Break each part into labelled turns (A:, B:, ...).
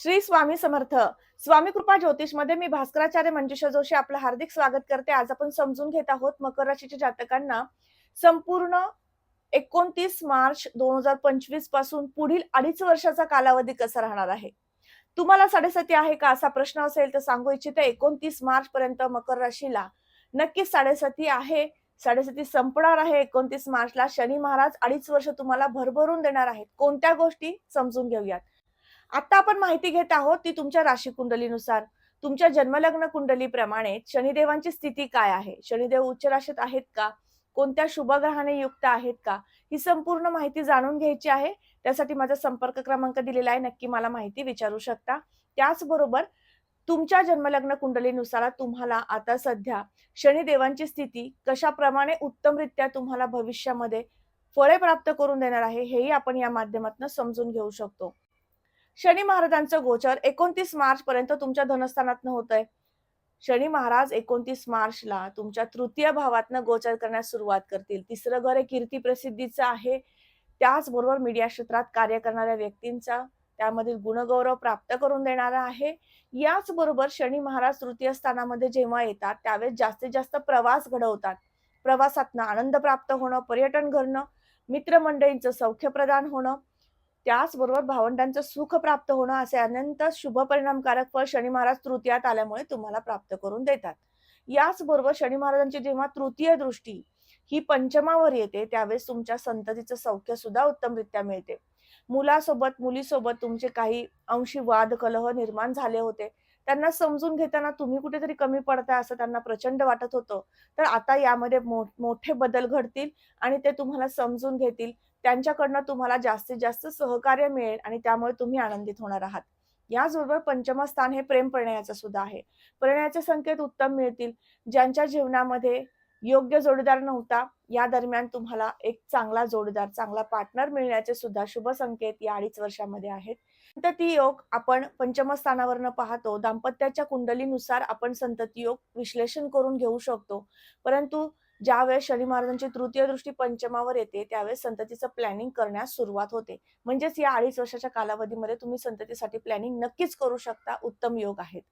A: श्री स्वामी समर्थ. स्वामी कृपा ज्योतिषमध्ये मी भास्कराचार्य मंजुषा जोशी आपलं हार्दिक स्वागत करते. आज आपण समजून घेत आहोत मकर राशीच्या जातकांना. संपूर्ण एकोणतीस मार्च दोन हजार पंचवीसपासून पुढील अडीच वर्षाचा कालावधी कसा राहणार आहे? तुम्हाला साडेसाती आहे का असा प्रश्न असेल तर सांगू इच्छिते. एकोणतीस मार्च पर्यंत मकर राशीला नक्कीच साडेसाती आहे. साडेसाती संपणार आहे एकोणतीस मार्चला. शनी महाराज अडीच वर्ष तुम्हाला भरभरून देणार आहेत. कोणत्या गोष्टी? समजून घेऊयात. आता आपण माहिती घेत आहोत ती तुमच्या राशी कुंडलीनुसार तुमच्या जन्मलग्न कुंडलीप्रमाणे शनिदेवांची स्थिती काय आहे? शनिदेव उच्च राशीत आहेत का? कोणत्या शुभ ग्रहाने युक्त आहेत का? ही संपूर्ण माहिती जाणून घ्यायची आहे. त्यासाठी माझा संपर्क क्रमांक दिलेला आहे. नक्की मला माहिती विचारू शकता. त्याचबरोबर तुमच्या जन्मलग्न कुंडलीनुसार तुम्हाला आता सध्या शनिदेवांची स्थिती कशाप्रमाणे उत्तमरित्या तुम्हाला भविष्यामध्ये फळे प्राप्त करून देणार आहे हेही आपण या माध्यमातून समजून घेऊ शकतो. शनी महाराजांचं गोचर एकोणतीस मार्च पर्यंत तुमच्या धनस्थानात होत आहे शनी महाराज एकोणतीस मार्चला तुमच्या तृतीय भावातनं गोचर करण्यास सुरुवात करतील. तिसरं घर हे कीर्ती प्रसिद्धीचं आहे. त्याचबरोबर मीडिया क्षेत्रात कार्य करणाऱ्या व्यक्तींचा त्यामधील गुणगौरव प्राप्त करून देणारा आहे. याचबरोबर शनी महाराज तृतीय स्थानामध्ये जेव्हा येतात त्यावेळेस जास्तीत जास्त प्रवास घडवतात. प्रवासातनं आनंद प्राप्त होणं पर्यटन घडणं मित्रमंडळींचं सौख्य प्रदान होणं त्याचबरोबर भावंडांचं सुख प्राप्त होणं असे अनंत शुभ परिणामकारक फळ शनी महाराज तृतीयात आल्यामुळे तुम्हाला प्राप्त करून देतात. याचबरोबर शनी महाराजांची जेव्हा तृतीय दृष्टी ही पंचमावर येते त्यावेळेस तुमच्या संततीचं सौख्य सुद्धा उत्तमरित्या मिळते. मुलासोबत मुलीसोबत तुमचे काही अंशी वाद कलह निर्माण झाले होते. त्यांना समजून घेताना तुम्ही कुठेतरी कमी पडताय असं त्यांना प्रचंड वाटत होतं. तर आता यामध्ये मोठे बदल घडतील आणि ते तुम्हाला समजून घेतील. त्यांच्याकडनं तुम्हाला जास्तीत जास्त सहकार्य मिळेल आणि त्यामुळे तुम्ही आनंदित होणार आहात. याचबरोबर पंचम स्थान हे प्रेम प्रणयाचं सुद्धा आहे. प्रणयाचे संकेत उत्तम मिळतील. ज्यांच्या जीवनामध्ये योग्य जोडीदार नव्हता या दरम्यान तुम्हाला एक चांगला जोडीदार चांगला पार्टनर मिळण्याचे सुद्धा शुभ संकेत या अडीच वर्षामध्ये आहेत. संतती योग आपण पंचम स्थानावरनं पाहतो. दाम्पत्याच्या कुंडलीनुसार आपण संतती योग विश्लेषण करून घेऊ शकतो. परंतु ज्यावेळेस शनी महाराजांची तृतीय दृष्टी पंचमावर येते त्यावेळेस संततीचं प्लॅनिंग करण्यास सुरुवात होते. म्हणजेच या अडीच वर्षाच्या कालावधीमध्ये तुम्ही संततीसाठी प्लॅनिंग नक्कीच करू शकता. उत्तम योग आहेत.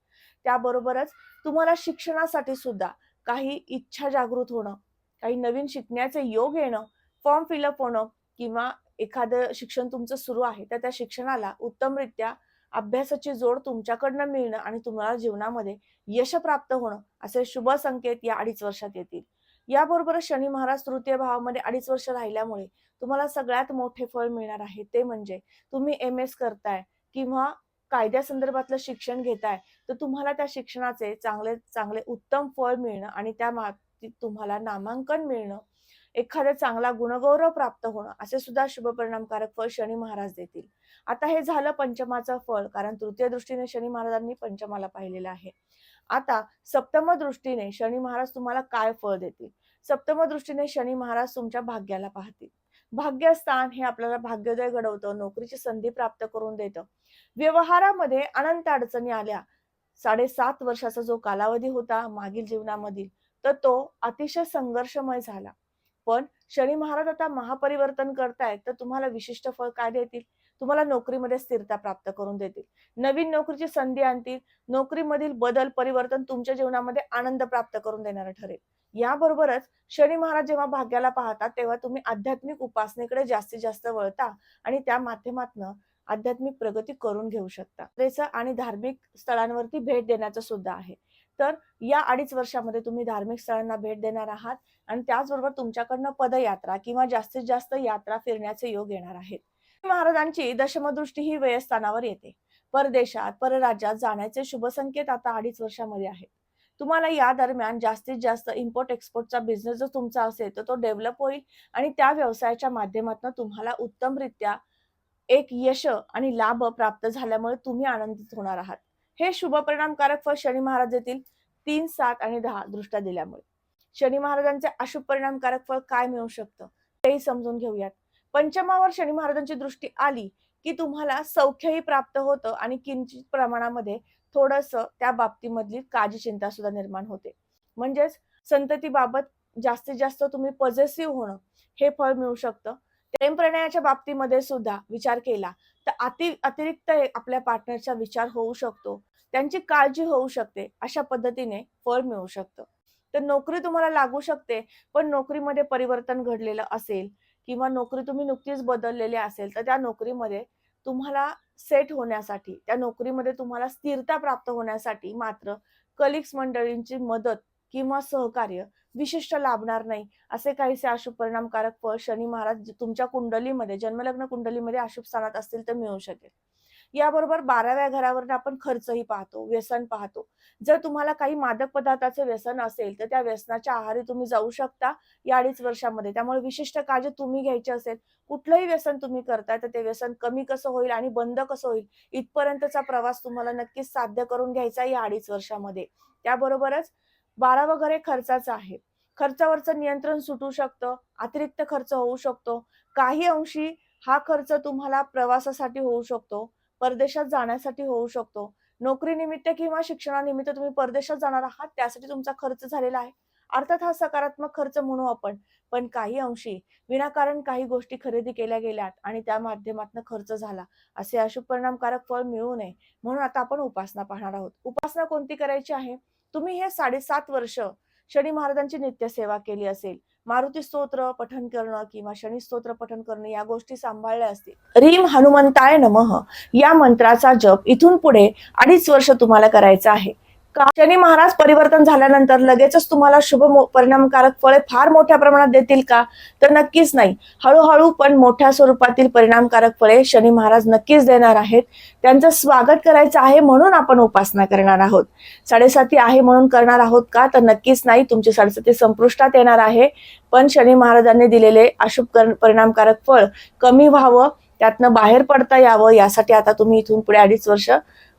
A: त्याबरोबरच तुम्हाला शिक्षणासाठी सुद्धा काही इच्छा जागृत होणं काही नवीन शिकण्याचे योग येणं फॉर्म फिलअप होणं किंवा एखादं शिक्षण तुमचं सुरू आहे तर त्या शिक्षणाला उत्तमरित्या अभ्यासाची जोड तुमच्याकडनं मिळणं आणि तुम्हाला जीवनामध्ये यश प्राप्त होणं असे शुभ संकेत या अडीच वर्षात येतील. याबरोबरच शनी महाराज तृतीय भावामध्ये अडीच वर्ष राहिल्यामुळे तुम्हाला सगळ्यात मोठे फळ मिळणार आहे ते म्हणजे तुम्ही एम एस करताय किंवा कायद्यासंदर्भातलं शिक्षण घेताय तर तुम्हाला त्या शिक्षणाचे चांगले चांगले उत्तम फळ मिळणं आणि त्या बाबतीत तुम्हाला नामांकन मिळणं एखादा चांगला गुणगौरव प्राप्त होणं असे सुद्धा शुभ परिणामकारक फळ शनी महाराज देतील. आता हे झालं पंचमाचं फळ कारण तृतीय दृष्टीने शनी महाराजांनी पंचमाला पाहिलेलं आहे. आता सप्तम दृष्टीने शनी महाराज तुम्हाला काय फळ देतील? सप्तम दृष्टीने शनी महाराज तुमच्या भाग्याला पाहतील. भाग्यस्थान हे आपल्याला भाग्योदय घडवतं नोकरीची संधी प्राप्त करून देतं. व्यवहारामध्ये अनंत अडचणी आल्या. साडेसात वर्षाचा जो कालावधी होता मागील जीवनामधील तर तो अतिशय संघर्षमय झाला. पण शनी महाराज आता महापरिवर्तन करतायत तर तुम्हाला विशिष्ट फळ काय देतील? तुम्हाला नोकरीमध्ये स्थिरता प्राप्त करून देतील. नवीन नोकरीची संधी आणतील. नोकरीमधील बदल परिवर्तन तुमच्या जीवनामध्ये आनंद प्राप्त करून देणारं ठरेल. याबरोबरच शनी महाराज जेव्हा भाग्याला पाहतात तेव्हा तुम्ही आध्यात्मिक उपासनेकडे जास्तीत जास्त वळता आणि त्या माध्यमातनं आध्यात्मिक प्रगती करून घेऊ शकता. त्याचं आणि धार्मिक स्थळांवरती भेट देण्याचं सुद्धा आहे. तर या अडीच वर्षामध्ये तुम्ही धार्मिक स्थळांना भेट देणार आहात आणि त्याचबरोबर तुमच्याकडनं पदयात्रा किंवा जास्तीत जास्त यात्रा फिरण्याचे योग येणार आहेत. महाराजांची दशमदृष्टी ही व्ययस्थानावर येते. परदेशात परराज्यात जाण्याचे शुभ संकेत आता अडीच वर्षामध्ये आहेत. तुम्हाला या दरम्यान जास्तीत जास्त इम्पोर्ट एक्सपोर्टचा बिझनेस जर तुमचा असेल तर तो डेव्हलप होईल आणि त्या व्यवसायाच्या माध्यमातून तुम्हाला उत्तमरित्या एक यश आणि लाभ प्राप्त झाल्यामुळे तुम्ही आनंदित होणार आहात. हे शुभ परिणामकारक फळ शनी महाराज येतील तीन सात आणि दहा दृष्ट्या दिल्यामुळे. शनी महाराजांचे अशुभ परिणामकारक फळ काय मिळू शकतं? तेही समजून घेऊयात. पंचमावर शनी महाराजांची दृष्टी आली की तुम्हाला सौख्यही प्राप्त होतं आणि किंचित प्रमाणामध्ये थोडस त्या बाबतीमधली काळजी चिंता सुद्धा निर्माण होते. म्हणजेच संततीबाबत जास्तीत जास्त तुम्ही पॉझिटिव्ह होणं हे फळ मिळू शकतं. प्रेम प्रणयाच्या बाबतीमध्ये सुद्धा विचार केला अति अतिरिक्त आपल्या पार्टनरचा विचार होऊ शकतो. त्यांची काळजी होऊ शकते. अशा पद्धतीने फळ मिळू शकतं. तर नोकरी तुम्हाला लागू शकते पण नोकरीमध्ये परिवर्तन घडलेलं असेल किंवा नोकरी तुम्ही नुकतीच बदललेली असेल तर त्या नोकरीमध्ये तुम्हाला सेट होण्यासाठी त्या नोकरीमध्ये तुम्हाला स्थिरता प्राप्त होण्यासाठी मात्र कलिग्स मंडळींची मदत किंवा सहकार्य विशिष्ट लाभणार नाही असे काहीसे अशुभ परिणामकारक फळ शनी महाराज तुमच्या कुंडलीमध्ये जन्मलग्न कुंडलीमध्ये अशुभ स्थानात असतील तर मिळू शकेल. याबरोबर बाराव्या घरावर आपण खर्चही पाहतो व्यसन पाहतो. जर तुम्हाला काही मादक पदार्थाचे व्यसन असेल तर त्या व्यसनाच्या आहारी तुम्ही जाऊ शकता या अडीच वर्षामध्ये. त्यामुळे विशिष्ट काळजी तुम्ही घ्यायची असेल कुठलंही व्यसन तुम्ही करताय तर ते व्यसन कमी कसं होईल आणि बंद कसं होईल इथपर्यंतचा प्रवास तुम्हाला नक्कीच साध्य करून घ्यायचा या अडीच वर्षामध्ये. त्याबरोबरच बारा वगैरे खर्चाचा खर्चाचं आहे. खर्चावरचं नियंत्रण सुटू शकतं अतिरिक्त खर्च होऊ शकतो. काही अंशी हा खर्च तुम्हाला प्रवासासाठी होऊ शकतो परदेशात जाण्यासाठी होऊ शकतो. नोकरीनिमित्त किंवा शिक्षणानिमित्त तुम्ही परदेशात जाणार आहात त्यासाठी तुमचा खर्च झालेला आहे. अर्थात हा सकारात्मक खर्च म्हणू आपण. पण काही अंशी विनाकारण काही गोष्टी खरेदी केल्या गेल्यात आणि त्या माध्यमातून खर्च झाला असे अशुभ परिणामकारक फळ मिळू नये म्हणून आता आपण उपासना पाहणार आहोत. उपासना कोणती करायची आहे? तुम्ही हे साडेसात वर्ष शनी महाराजांची नित्यसेवा केली असेल. मारुती स्तोत्र पठन करणं किंवा शनी स्तोत्र पठन करणं या गोष्टी सांभाळल्या असतील. रीम हनुमंताय नमः या मंत्राचा जप इथून पुढे अडीच वर्ष तुम्हाला करायचा आहे. शनी महाराज परिवर्तन झाल्यानंतर लगेचच तुम्हाला शुभ परिणामकारक फळे फार मोठ्या प्रमाणात देतील का? तर नक्कीच नाही. हळूहळू पण मोठ्या स्वरूपातील परिणामकारक फळे शनी महाराज नक्कीच देणार आहेत. त्यांचं स्वागत करायचं आहे म्हणून आपण उपासना करणार आहोत. साडेसाती आहे म्हणून करणार आहोत का? तर नक्कीच नाही. तुमची साडेसाती संपुष्टात येणार आहे. पण शनी महाराजांनी दिलेले अशुभ परिणामकारक फळ कमी व्हावं त्यातनं बाहेर पडता यावं यासाठी आता तुम्ही इथून पुढे अडीच वर्ष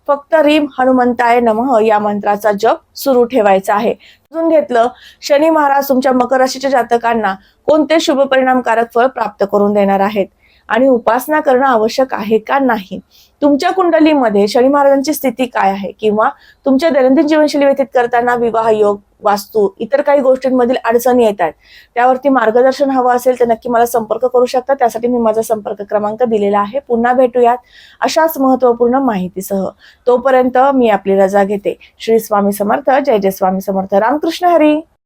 A: फक्त रीम हनुमंताय नमः या मंत्राचा जप सुरू ठेवायचा आहे. समजून घेतलं शनी महाराज तुमच्या मकर राशीच्या जातकांना कोणते शुभ परिणामकारक फळ प्राप्त करून देणार आहेत? आणि उपासना करणं आवश्यक आहे का नाही? तुमच्या कुंडलीमध्ये शनी महाराजांची स्थिती काय आहे? किंवा तुमच्या दैनंदिन जीवनशैली व्यतीत करताना विवाह योग वास्तू इतर काही गोष्टींमधील अडचणी येत आहेत. त्यावरती मार्गदर्शन हवं असेल तर नक्की मला संपर्क करू शकता. त्यासाठी मी माझा संपर्क क्रमांक दिलेला आहे. पुन्हा भेटूयात अशाच महत्त्वपूर्ण माहितीसह. तोपर्यंत मी आपली रजा घेते. श्री स्वामी समर्थ. जय जय स्वामी समर्थ. रामकृष्ण हरी.